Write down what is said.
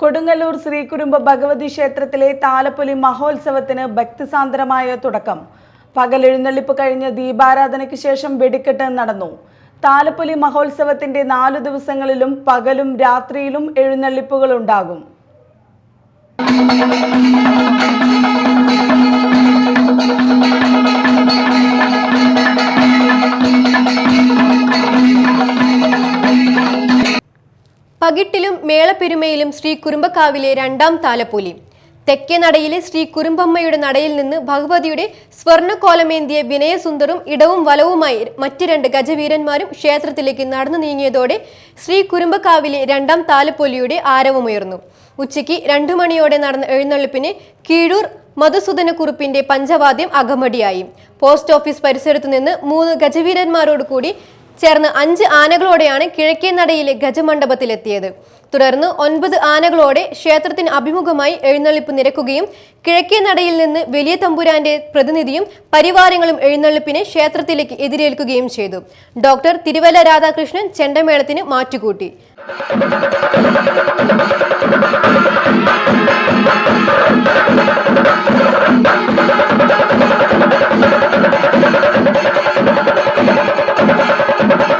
കൊടുങ്ങല്ലൂർ ശ്രീകുരുമ്പ ഭഗവതി ക്ഷേത്രത്തിലെ താലപ്പൊലി മഹോത്സവത്തിന് ഭക്തിസാന്ദ്രമായ തുടക്കം. പകൽ എഴുന്നള്ളിപ്പ് കഴിഞ്ഞ് ദീപാരാധനയ്ക്ക് ശേഷം വെടിക്കെട്ട് നടന്നു. താലപ്പൊലി മഹോത്സവത്തിന്റെ നാലു ദിവസങ്ങളിലും പകലും രാത്രിയിലും എഴുന്നള്ളിപ്പുകൾ പകിട്ടിലും മേളപ്പെരുമയിലും ശ്രീ കുറുമ്പക്കാവിലെ രണ്ടാം താലപ്പൊലി. തെക്കേ നടയിലെ ശ്രീ കുറുമ്പമ്മയുടെ നടയിൽ നിന്ന് ഭഗവതിയുടെ സ്വർണക്കോലമേന്തിയ വിനയസുന്ദറും ഇടവും വലവുമായി മറ്റ് രണ്ട് ഗജവീരന്മാരും ക്ഷേത്രത്തിലേക്ക് നടന്നു നീങ്ങിയതോടെ ശ്രീ കുറുമ്പക്കാവിലെ രണ്ടാം താലപ്പൊലിയുടെ ആരവമുയർന്നു. ഉച്ചയ്ക്ക് രണ്ടു മണിയോടെ നടന്ന എഴുന്നള്ളിപ്പിന് കീഴൂർ മധുസൂദനക്കുറിപ്പിന്റെ പഞ്ചവാദ്യം അകമടിയായി. പോസ്റ്റ് ഓഫീസ് പരിസരത്തു നിന്ന് മൂന്ന് ഗജവീരന്മാരോട് കൂടി ചേർന്ന് അഞ്ച് ആനകളോടെയാണ് കിഴക്കേ നടയിലെ ഗജമണ്ഡപത്തിലെത്തിയത്. തുടർന്ന് ഒൻപത് ആനകളോടെ ക്ഷേത്രത്തിന് അഭിമുഖമായി എഴുന്നള്ളിപ്പ് നിരക്കുകയും കിഴക്കേ നടയിൽ നിന്ന് വലിയ തമ്പുരാന്റെ പ്രതിനിധിയും പരിവാരങ്ങളും എഴുന്നള്ളിപ്പിനെ ക്ഷേത്രത്തിലേക്ക് എതിരേൽക്കുകയും ചെയ്തു. ഡോക്ടർ തിരുവല്ല രാധാകൃഷ്ണൻ ചെണ്ടമേളത്തിന് മാറ്റുകൂട്ടി.